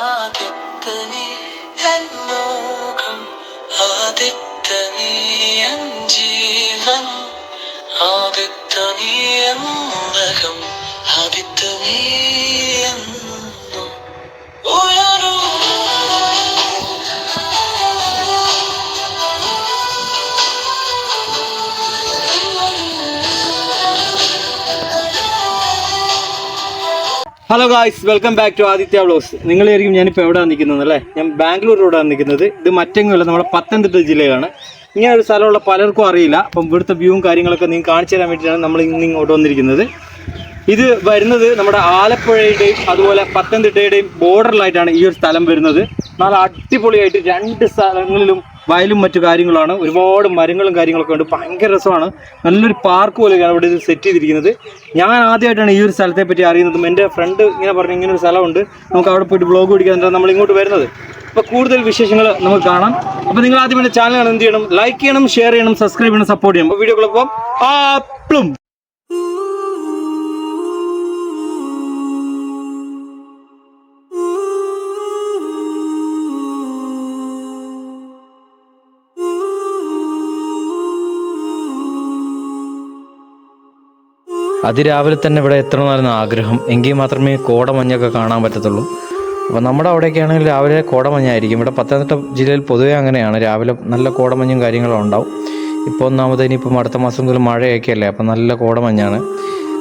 ആദിത്യ നീ hello guys welcome back to Aditya vlogs നിങ്ങളായിരിക്കും ഞാനിപ്പോൾ എവിടെയാണ് നിൽക്കുന്നത് അല്ലേ? ഞാൻ ബാംഗ്ലൂർ റോഡാണ് നിൽക്കുന്നത്. ഇത് മറ്റെങ്ങുമല്ല നമ്മുടെ പത്തനംതിട്ട ജില്ലയാണ് ഇങ്ങനെ ഒരു സ്ഥലമുള്ള പലർക്കും അറിയില്ല. അപ്പം ഇവിടുത്തെ വ്യൂവും കാര്യങ്ങളൊക്കെ നിങ്ങൾ കാണിച്ചു തരാൻ വേണ്ടിയിട്ടാണ് നമ്മൾ ഇന്ന് ഇങ്ങോട്ട് വന്നിരിക്കുന്നത്. ഇത് വരുന്നത് നമ്മുടെ ആലപ്പുഴയുടെയും അതുപോലെ പത്തനംതിട്ടയുടെയും ബോർഡറിലായിട്ടാണ് ഈ ഒരു സ്ഥലം വരുന്നത്. നല്ല അടിപൊളിയായിട്ട് രണ്ട് സ്ഥലങ്ങളിലും വയലും മറ്റു കാര്യങ്ങളാണ്. ഒരുപാട് മരങ്ങളും കാര്യങ്ങളൊക്കെ ഉണ്ട്. ഭയങ്കര രസമാണ്. നല്ലൊരു പാർക്ക് പോലെയാണ് ഇവിടെ ഇത് സെറ്റ് ചെയ്തിരിക്കുന്നത്. ഞാൻ ആദ്യമായിട്ടാണ് ഈ ഒരു സ്ഥലത്തെ പറ്റി അറിയുന്നതും എന്റെ ഫ്രണ്ട് ഇങ്ങനെ പറഞ്ഞു ഇങ്ങനെ ഒരു സ്ഥലമുണ്ട്. നമുക്ക് അവിടെ പോയിട്ട് ബ്ലോഗ് പിടിക്കാൻ നമ്മൾ ഇങ്ങോട്ട് വരുന്നത്. അപ്പോൾ കൂടുതൽ വിശേഷങ്ങൾ നമുക്ക് കാണാം. അപ്പോൾ നിങ്ങൾ ആദ്യം എന്റെ ചാനൽ എന്ത് ചെയ്യണം? ലൈക്ക് ചെയ്യണം ഷെയർ ചെയ്യണം സബ്സ്ക്രൈബ് ചെയ്യണം സപ്പോർട്ട് ചെയ്യണം. അപ്പോൾ വീഡിയോകളൊപ്പം ആപ്ലും! അതിരാവിലെ തന്നെ ഇവിടെ എത്തണമെന്നായിരുന്നു ആഗ്രഹം. എങ്കിൽ മാത്രമേ കോടമഞ്ഞൊക്കെ കാണാൻ പറ്റത്തുള്ളൂ. അപ്പോൾ നമ്മുടെ അവിടെയൊക്കെ ആണെങ്കിൽ രാവിലെ കോടമഞ്ഞായിരിക്കും. ഇവിടെ പത്തനംതിട്ട ജില്ലയിൽ പൊതുവേ അങ്ങനെയാണ്. രാവിലെ നല്ല കോടമഞ്ഞും കാര്യങ്ങളും ഉണ്ടാവും. ഇപ്പോൾ ഒന്നാമത് ഇനിയിപ്പം അടുത്ത മാസം മുതൽ മഴയൊക്കെ അല്ലേ അപ്പോൾ നല്ല കോടമഞ്ഞാണ്.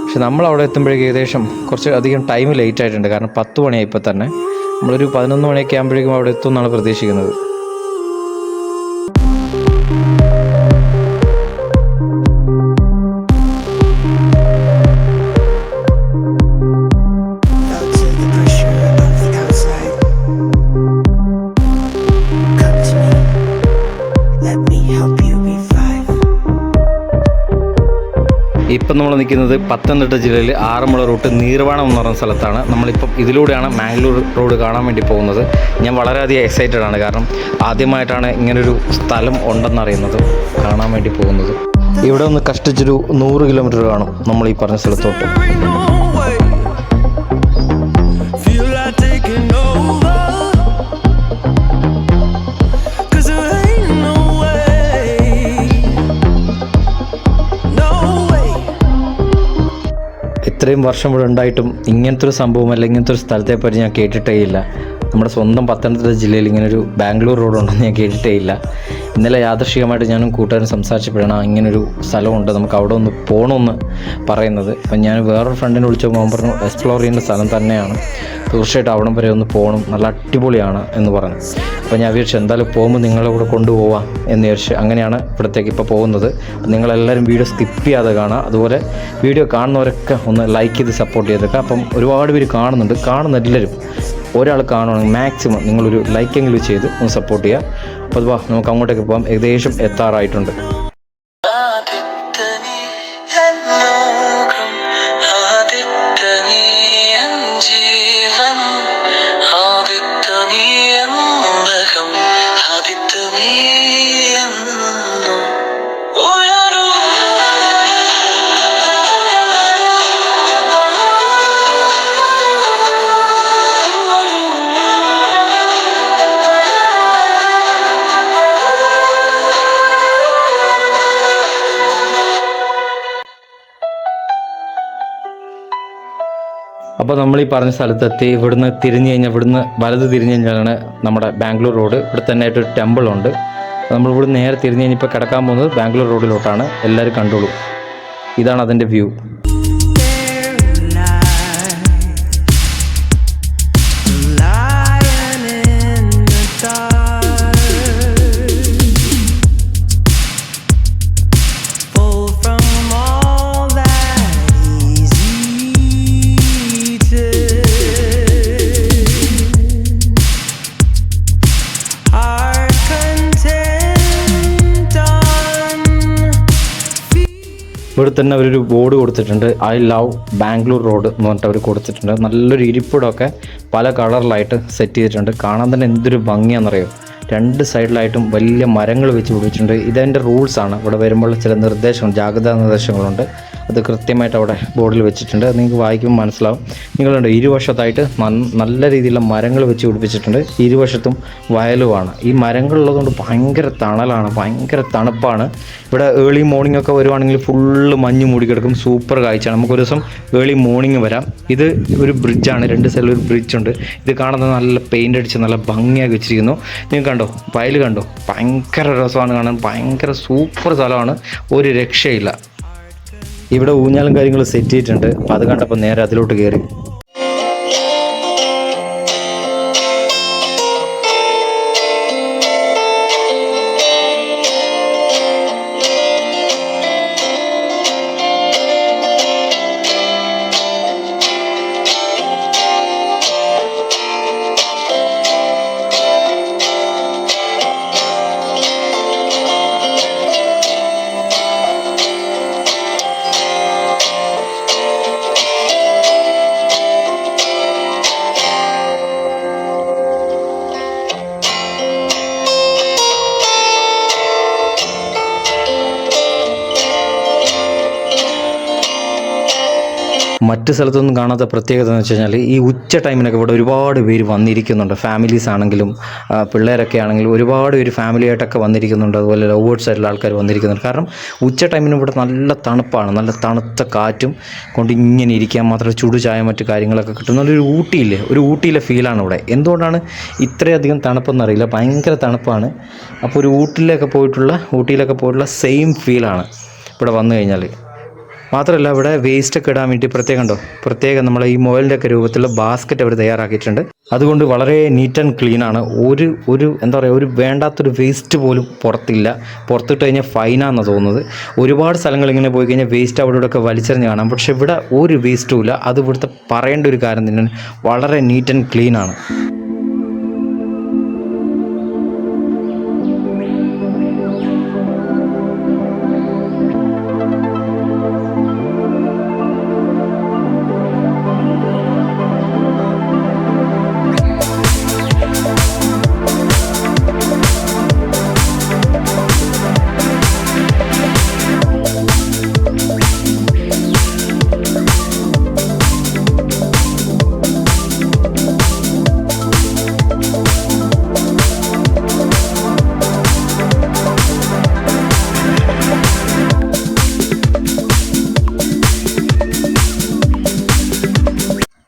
പക്ഷെ നമ്മൾ അവിടെ എത്തുമ്പോഴേക്ക് ഏകദേശം കുറച്ച് അധികം ടൈം ലേറ്റ് ആയിട്ടുണ്ട്. കാരണം പത്ത് മണിയായി ഇപ്പോൾ തന്നെ. നമ്മളൊരു പതിനൊന്ന് മണിയൊക്കെ ആകുമ്പോഴേക്കും അവിടെ എത്തും എന്നാണ് പ്രതീക്ഷിക്കുന്നത്. ഇപ്പം നമ്മൾ നിൽക്കുന്നത് പത്തനംതിട്ട ജില്ലയിൽ ആറന്മുള റൂട്ട് നീർവാണം എന്ന് പറയുന്ന സ്ഥലത്താണ്. നമ്മളിപ്പം ഇതിലൂടെയാണ് മാംഗ്ലൂർ റോഡ് കാണാൻ വേണ്ടി പോകുന്നത്. ഞാൻ വളരെയധികം എക്സൈറ്റഡ് ആണ്. കാരണം ആദ്യമായിട്ടാണ് ഇങ്ങനൊരു സ്ഥലം ഉണ്ടെന്നറിയുന്നത് കാണാൻ വേണ്ടി പോകുന്നത്. ഇവിടെ ഒന്ന് കഷ്ടിച്ചൊരു നൂറ് കിലോമീറ്റർ കാണും നമ്മൾ ഈ പറഞ്ഞ സ്ഥലത്തോട്ട്. ഇത്രയും വർഷം ഇവിടെ ഉണ്ടായിട്ടും ഇങ്ങനത്തെ ഒരു സംഭവം അല്ലെങ്കിൽ ഇങ്ങനത്തെ ഒരു സ്ഥലത്തെ പറ്റി ഞാൻ കേട്ടിട്ടേ ഇല്ല. നമ്മുടെ സ്വന്തം പത്തനംതിട്ട ജില്ലയിൽ ഇങ്ങനെ ഒരു ബാംഗ്ലൂർ റോഡ് ഉണ്ടെന്ന് ഞാൻ കേട്ടിട്ടേ ഇല്ല ഇന്നലെ യാദൃശികമായിട്ട് ഞാനും കൂട്ടുകാരും സംസാരിച്ചപ്പോഴാണ് ഇങ്ങനൊരു സ്ഥലമുണ്ട് നമുക്ക് അവിടെ ഒന്ന് പോകണമെന്ന് പറയുന്നത്. അപ്പം ഞാൻ വേറൊരു ഫ്രണ്ടിനെ വിളിച്ചപ്പോൾ അവൻ പറഞ്ഞു എക്സ്പ്ലോർ ചെയ്യുന്ന സ്ഥലം തന്നെയാണ്. തീർച്ചയായിട്ടും അവിടം വരെ ഒന്ന് പോകണം നല്ല അടിപൊളിയാണ് എന്ന് പറഞ്ഞു. അപ്പോൾ ഞാൻ വിചാരിച്ചു എന്തായാലും പോകുമ്പോൾ നിങ്ങളെ കൂടെ കൊണ്ടുപോവാം എന്ന് വിചാരിച്ച്. അങ്ങനെയാണ് ഇവിടത്തേക്ക് ഇപ്പോൾ പോകുന്നത്. നിങ്ങളെല്ലാവരും വീഡിയോ സ്കിപ്പ് ചെയ്യാതെ കാണുക. അതുപോലെ വീഡിയോ കാണുന്നവരൊക്കെ ഒന്ന് ലൈക്ക് ചെയ്ത് സപ്പോർട്ട് ചെയ്തേക്കുക. അപ്പം ഒരുപാട് പേര് കാണുന്നുണ്ട്. കാണുന്ന എല്ലാവരും ഒരാൾ കാണുവാണെങ്കിൽ മാക്സിമം നിങ്ങളൊരു ലൈക്കെങ്കിലും ചെയ്ത് ഒന്ന് സപ്പോർട്ട് ചെയ്യുക. അപ്പോൾ വാ നമുക്ക് അങ്ങോട്ടേക്ക് പോകാം. ഏകദേശം എത്താറായിട്ടുണ്ട്. അപ്പോൾ നമ്മൾ ഈ പറഞ്ഞ സ്ഥലത്തെത്തി ഇവിടുന്ന് തിരിഞ്ഞു കഴിഞ്ഞാൽ ഇവിടുന്ന് വലത് തിരിഞ്ഞു കഴിഞ്ഞാലാണ് നമ്മുടെ ബാംഗ്ലൂർ റോഡ്. ഇവിടെ തന്നെ ആയിട്ട് ഒരു ടെമ്പിൾ ഉണ്ട്. നമ്മൾ ഇവിടെ നേരെ തിരിഞ്ഞ് കഴിഞ്ഞപ്പോൾ കിടക്കാൻ പോകുന്നത് ബാംഗ്ലൂർ റോഡിലോട്ടാണ്. എല്ലാവരും കണ്ടോളൂ. ഇതാണ് അതിന്റെ വ്യൂ ഇവിടെ തന്നെ അവരൊരു ബോർഡ് കൊടുത്തിട്ടുണ്ട്. ഐ ലവ് ബാംഗ്ലൂർ റോഡ് എന്ന് പറഞ്ഞിട്ട് അവർ കൊടുത്തിട്ടുണ്ട്. നല്ലൊരു ഇരിപ്പിടമൊക്കെ പല കളറിലായിട്ട് സെറ്റ് ചെയ്തിട്ടുണ്ട്. കാണാൻ തന്നെ എന്തൊരു ഭംഗിയാണെന്നറിയോ? രണ്ട് സൈഡിലായിട്ടും വലിയ മരങ്ങൾ വെച്ച് പിടിപ്പിച്ചിട്ടുണ്ട്. ഇതെന്റെ റൂൾസാണ് ഇവിടെ വരുമ്പോൾ ചില നിർദ്ദേശങ്ങൾ ജാഗ്രതാ നിർദ്ദേശങ്ങളുണ്ട്. അത് കൃത്യമായിട്ട് അവിടെ ബോർഡിൽ വെച്ചിട്ടുണ്ട്. അത് നിങ്ങൾക്ക് വായിക്കുമ്പോൾ മനസ്സിലാവും. നിങ്ങളുണ്ട് ഇരുവശത്തായിട്ട് നല്ല രീതിയിലുള്ള മരങ്ങൾ വെച്ച് പിടിപ്പിച്ചിട്ടുണ്ട്. ഇരുവശത്തും വയലുമാണ്. ഈ മരങ്ങളുള്ളതുകൊണ്ട് ഭയങ്കര തണലാണ് ഭയങ്കര തണുപ്പാണ്. ഇവിടെ ഏർലി മോർണിംഗ് ഒക്കെ വരുവാണെങ്കിൽ ഫുള്ള് മഞ്ഞ് മൂടിക്കിടക്കും. സൂപ്പർ കാഴ്ചയാണ്. നമുക്കൊരു ദിവസം ഏർലി മോർണിംഗ് വരാം. ഇത് ഒരു ബ്രിഡ്ജാണ് രണ്ട് സൈഡിൽ ഒരു ബ്രിഡ്ജ് ഉണ്ട്. ഇത് കാണുന്നത് നല്ല പെയിന്റ് അടിച്ച് നല്ല ഭംഗിയാക്കി വെച്ചിരിക്കുന്നു. നിങ്ങൾ കണ്ടോ? വയൽ കണ്ടോ? ഭയങ്കര രസമാണ് കാണാൻ. ഭയങ്കര സൂപ്പർ സ്ഥലമാണ്. ഒരു രക്ഷയില്ല. ഇവിടെ ഊഞ്ഞാലും കാര്യങ്ങളും സെറ്റ് ചെയ്തിട്ടുണ്ട്. അപ്പം അത് കണ്ടപ്പോൾ നേരെ അതിലോട്ട് കയറി മറ്റ് സ്ഥലത്തൊന്നും കാണാത്ത പ്രത്യേകത എന്ന് വെച്ച് കഴിഞ്ഞാൽ ഈ ഉച്ച ടൈമിനൊക്കെ ഇവിടെ ഒരുപാട് പേര് വന്നിരിക്കുന്നുണ്ട്. ഫാമിലീസ് ആണെങ്കിലും പിള്ളേരൊക്കെ ആണെങ്കിലും ഒരുപാട് പേര് ഫാമിലി ആയിട്ടൊക്കെ വന്നിരിക്കുന്നുണ്ട്. അതുപോലെ ലവേഴ്സ് ആയിട്ടുള്ള ആൾക്കാർ വന്നിരിക്കുന്നുണ്ട്. കാരണം ഉച്ച ടൈമിന് ഇവിടെ നല്ല തണുപ്പാണ്. നല്ല തണുത്ത കാറ്റും കൊണ്ട് ഇങ്ങനെ ഇരിക്കാൻ മാത്രം ചൂട് ചായ മറ്റു കാര്യങ്ങളൊക്കെ കിട്ടുന്ന ഒരു ഊട്ടിയില്ലേ? ഒരു ഊട്ടിയിലെ ഫീലാണ് ഇവിടെ. എന്തുകൊണ്ടാണ് ഇത്രയധികം തണുപ്പെന്നറിയില്ല. ഭയങ്കര തണുപ്പാണ്. അപ്പോൾ ഒരു ഊട്ടിയിലൊക്കെ പോയിട്ടുള്ള ഊട്ടിയിലൊക്കെ പോയിട്ടുള്ള സെയിം ഫീലാണ് ഇവിടെ വന്നു കഴിഞ്ഞാൽ മാത്രമല്ല ഇവിടെ വേസ്റ്റ് ഒക്കെ ഇടാൻ വേണ്ടി പ്രത്യേകം ഉണ്ടോ പ്രത്യേകം നമ്മൾ ഈ മൊബൈലിന്റെ ഒക്കെ രൂപത്തിലുള്ള ബാസ്ക്കറ്റ് അവർ തയ്യാറാക്കിയിട്ടുണ്ട്. അതുകൊണ്ട് വളരെ നീറ്റ് ആൻഡ് ക്ലീൻ ആണ്. ഒരു ഒരു എന്താ പറയുക ഒരു വേണ്ടാത്തൊരു വേസ്റ്റ് പോലും പുറത്തില്ല. പുറത്തിട്ട് കഴിഞ്ഞാൽ ഫൈനാണെന്ന് തോന്നുന്നത്. ഒരുപാട് സ്ഥലങ്ങൾ ഇങ്ങനെ പോയി കഴിഞ്ഞാൽ വേസ്റ്റ് അവിടെ ഇവിടെ വലിച്ചെറിഞ്ഞ് കാണാം. പക്ഷേ ഇവിടെ ഒരു വേസ്റ്റും ഇല്ല. അത് ഇവിടുത്തെ പറയേണ്ട ഒരു കാര്യം തന്നെയാണ്. വളരെ നീറ്റ് ആൻഡ് ക്ലീൻ ആണ്.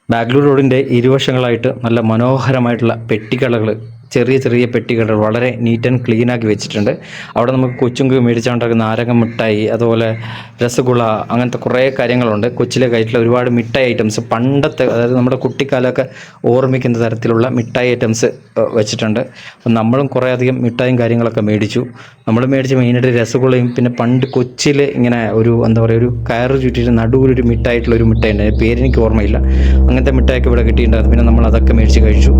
ബാംഗ്ലൂർ റോഡിന്റെ ഇരുവശങ്ങളായിട്ട് നല്ല മനോഹരമായിട്ടുള്ള പെട്ടിക്കടകൾ ചെറിയ ചെറിയ പെട്ടികൾ വളരെ നീറ്റ് ആൻഡ് ക്ലീൻ ആക്കി വെച്ചിട്ടുണ്ട്. അവിടെ നമുക്ക് കൊച്ചുങ്ക് മേടിച്ചുകൊണ്ടിരിക്കുന്ന നാരങ്ങ മിഠായി അതുപോലെ രസഗുള അങ്ങനത്തെ കുറേ കാര്യങ്ങളുണ്ട്. കൊച്ചിലെ കയറ്റിലെ ഒരുപാട് മിഠായി ഐറ്റംസ് പണ്ടത്തെ അതായത് നമ്മുടെ കുട്ടിക്കാലമൊക്കെ ഓർമ്മിക്കുന്ന തരത്തിലുള്ള മിഠായി ഐറ്റംസ് വെച്ചിട്ടുണ്ട്. അപ്പം നമ്മളും കുറേ അധികം മിഠായും കാര്യങ്ങളൊക്കെ മേടിച്ചു. നമ്മൾ മേടിച്ച മെയിനായിട്ട് രസഗുളയും പിന്നെ പണ്ട് കൊച്ചിൽ ഇങ്ങനെ ഒരു എന്താ പറയുക ഒരു കയറ് ചുറ്റിയിട്ട് നടുവിലൊരു മിഠായിട്ടുള്ള ഒരു മിഠായി ഉണ്ട് പേരെനിക്ക് ഓർമ്മയില്ല. അങ്ങനത്തെ മിഠായിയൊക്കെ ഇവിടെ കിട്ടിയിട്ടുണ്ടായിരുന്നു. പിന്നെ നമ്മൾ അതൊക്കെ മേടിച്ച് കഴിച്ചു.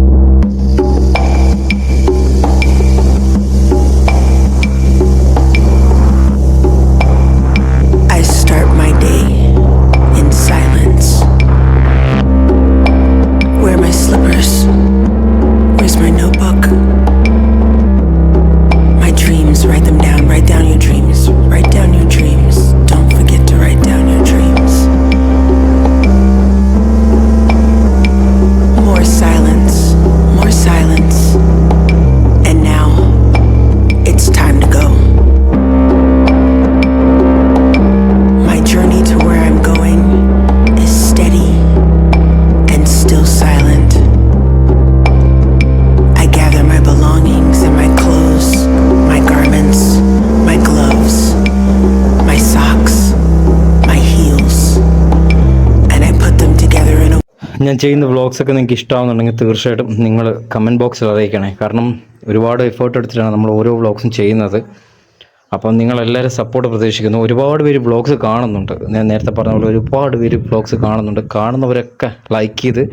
ഞാൻ ചെയ്യുന്ന വ്ളോഗ്സ് ഒക്കെ നിങ്ങൾക്ക് ഇഷ്ടമാവുന്നുണ്ടെങ്കിൽ തീർച്ചയായിട്ടും നിങ്ങൾ കമന്റ് ബോക്സിൽ അറിയിക്കണേ. കാരണം ഒരുപാട് എഫേർട്ട് എടുത്തിട്ടാണ് നമ്മൾ ഓരോ വ്ളോഗ്സും ചെയ്യുന്നത്. അപ്പം നിങ്ങളെല്ലാവരും സപ്പോർട്ട് പ്രതീക്ഷിക്കുന്നു. ഒരുപാട് പേര് വ്ളോഗ്സ് കാണുന്നുണ്ട്. ഞാൻ നേരത്തെ പറഞ്ഞ പോലെ ഒരുപാട് പേര് വ്ളോഗ്സ് കാണുന്നുണ്ട്. കാണുന്നവരൊക്കെ ലൈക്ക് ചെയ്ത്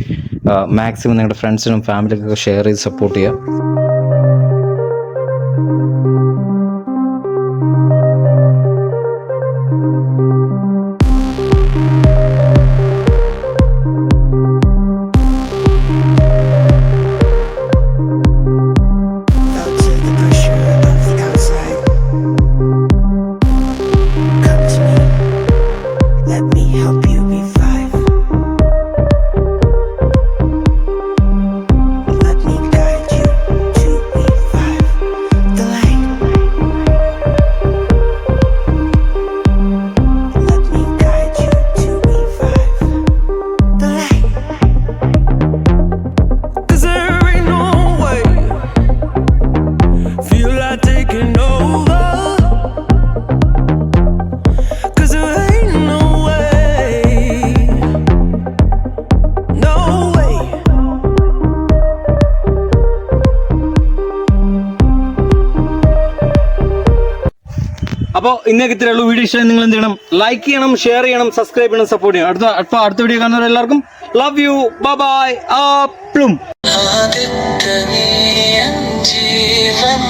മാക്സിമം നിങ്ങളുടെ ഫ്രണ്ട്സിനും ഫാമിലിക്കൊക്കെ ഷെയർ ചെയ്ത് സപ്പോർട്ട് ചെയ്യുക. അപ്പോൾ ഇന്നേക്ക് ഇത്രയേ ഉള്ളൂ. വീഡിയോ ഇഷ്ടം നിങ്ങൾ എന്ത് ചെയ്യണം? ലൈക്ക് ചെയ്യണം ഷെയർ ചെയ്യണം സബ്സ്ക്രൈബ് ചെയ്യണം സപ്പോർട്ട് ചെയ്യണം. അടുത്ത അപ്പോൾ അടുത്ത വീഡിയോ കാണുന്നവർ എല്ലാവർക്കും ലവ് യു ബൈ ആപ്ലും ജീവൻ